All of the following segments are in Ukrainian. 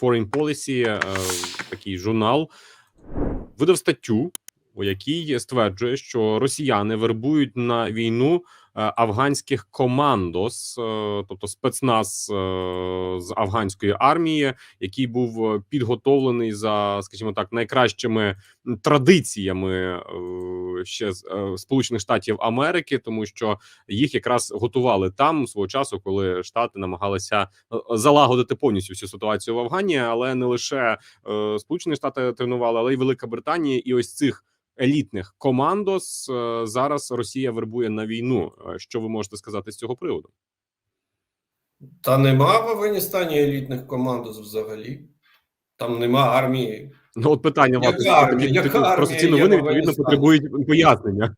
Foreign Policy, е, такий журнал, видав статтю, у якій стверджує, що росіяни вербують на війну афганських командос, е, тобто спецназ е, з афганської армії, який був е, підготовлений за, скажімо так, найкращими традиціями е, ще з е, Сполучених Штатів Америки, тому що їх якраз готували там свого часу, коли штати намагалися е, залагодити повністю всю ситуацію в Афгані, але не лише е, Сполучені Штати тренували, але й Велика Британія, і ось цих елітних командос е, зараз Росія вербує на війну. Е, Що ви можете сказати з цього приводу? Та нема в Афганістані елітних командос взагалі. Там нема армії. Ну от питання армія просто ці новини відповідно потребують пояснення.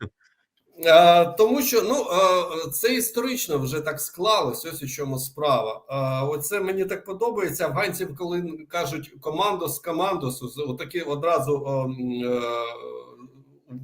А, тому що ну а, це історично вже так склалось. Ось у чому справа. А, оце мені так подобається. Афганців, коли кажуть командос, командос, отакі одразу а, м, е,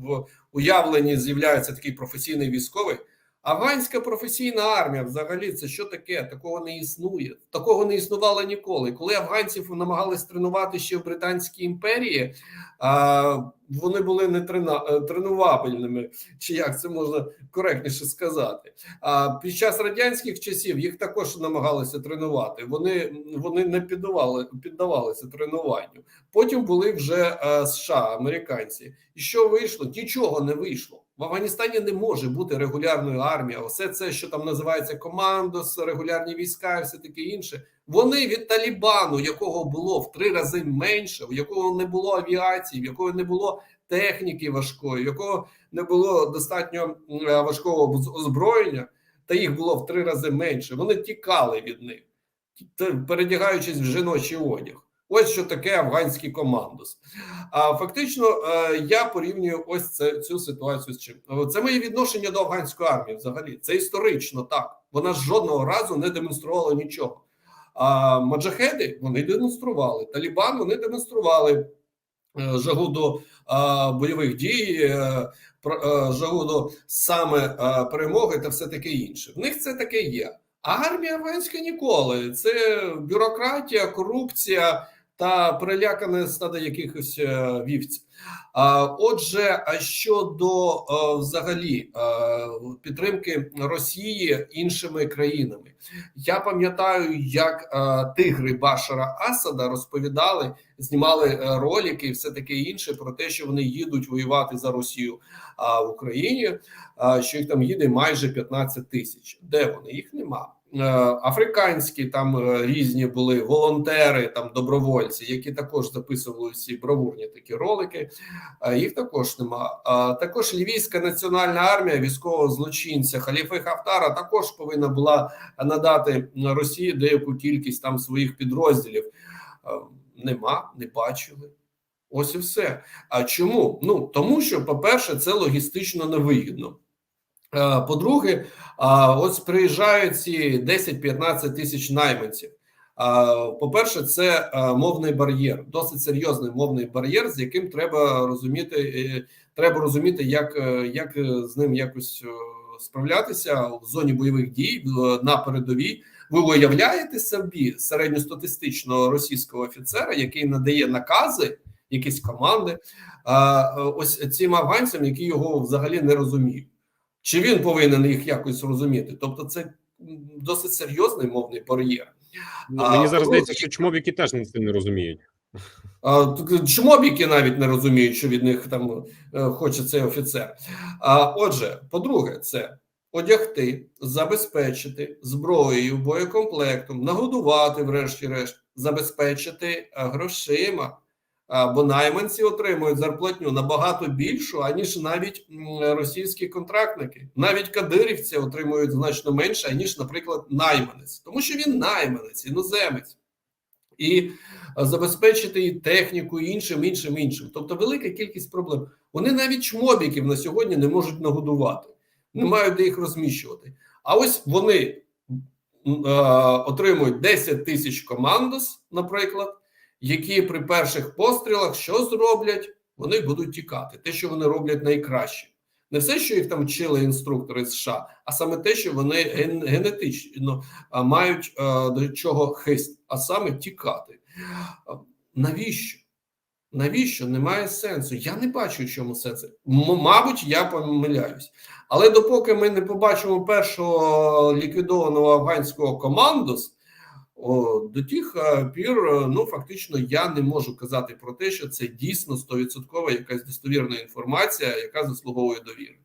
в уявленні з'являється такий професійний військовий. Афганська професійна армія взагалі це що таке? Такого не існує. Такого не існувало ніколи. Коли афганців намагались тренувати ще в Британській імперії, а, вони були не трена, е, тренувабельними, чи як це можна коректніше сказати. А під час радянських часів їх також намагалися тренувати. Вони вони не піддавали, піддавалися тренуванню. Потім були вже е, США, американці. І що вийшло? Нічого не вийшло. В Афганістані не може бути регулярної армії. Все це, що там називається командос, регулярні війська, і все таке інше. Вони від Талібану, якого було в три рази менше, у якого не було авіації, в якого не було техніки важкої, в якого не було достатньо е, важкого озброєння, та їх було в три рази менше. Вони тікали від них, передягаючись в жіночий одяг. Ось що таке афганський командос. А фактично, е, я порівнюю ось це, цю ситуацію з чим. Це моє відношення до афганської армії. Взагалі, це історично так. Вона жодного разу не демонструвала нічого. А маджахеди вони демонстрували. Талібан вони демонстрували е, жагу до бойових дій, е, е, жагу до саме перемоги та все таке інше. В них це таке є. А армія афганська ніколи. Це бюрократія, корупція та перелякане стадо якихось е, вівців. Отже, а щодо е, взагалі е, підтримки Росії іншими країнами, я пам'ятаю, як тигри Башара Асада розповідали, знімали ролики і все таке інше про те, що вони їдуть воювати за Росію в Україні, що їх там їде майже 15 тисяч. Де вони? Їх нема. Е, Африканські там е, різні були волонтери, там добровольці, які також записували всі бравурні такі ролики. Їх також нема. Також Лівійська національна армія військового злочинця Халіфи Хафтара також повинна була надати Росії деяку кількість там своїх підрозділів. Е, Нема, не бачили. Ось і все. А чому? Ну тому що, по-перше, це логістично невигідно. Е, По-друге, ось приїжджають ці 10-15 тисяч найманців. По-перше, це е, мовний бар'єр, досить серйозний мовний бар'єр, з яким треба розуміти, е, треба розуміти, як, як з ним якось справлятися в зоні бойових дій на передовій. Ви уявляєте собі середньостатистичного російського офіцера, який надає накази, якісь команди, ось цим афганцям, які його взагалі не розуміють. Чи він повинен їх якось розуміти? Тобто, це досить серйозний мовний бар'єр. А, Мені зараз ну, здається, що чмобіки теж не це не розуміють. Чмобіки навіть не розуміють, що від них там е, хоче цей офіцер. А отже, по-друге, це одягти, забезпечити зброєю, боєкомплектом, нагодувати, врешті-решт, забезпечити е, грошима. Бо найманці отримують зарплатню набагато більшу, аніж навіть російські контрактники. Навіть кадирівці отримують значно менше, аніж, наприклад, найманець, тому що він найманець, іноземець. І е, забезпечити і техніку, і іншим, іншим, іншим. Тобто велика кількість проблем. Вони навіть чмобіків на сьогодні не можуть нагодувати, не мають де їх розміщувати. А ось вони е, отримують 10 тисяч командос, наприклад, які при перших пострілах що зроблять? Вони будуть тікати. Те, що вони роблять найкраще. Не все, що їх там вчили інструктори США, а саме те, що вони ген- генетично мають до чого хист, а саме тікати. Навіщо? Навіщо? Немає сенсу. Я не бачу, в чому сенс. М- Мабуть, я помиляюсь. Але допоки ми не побачимо першого ліквідованого афганського командос, до тих е, пір, е, ну фактично, я не можу казати про те, що це дійсно 100% якась достовірна інформація, яка заслуговує довіри.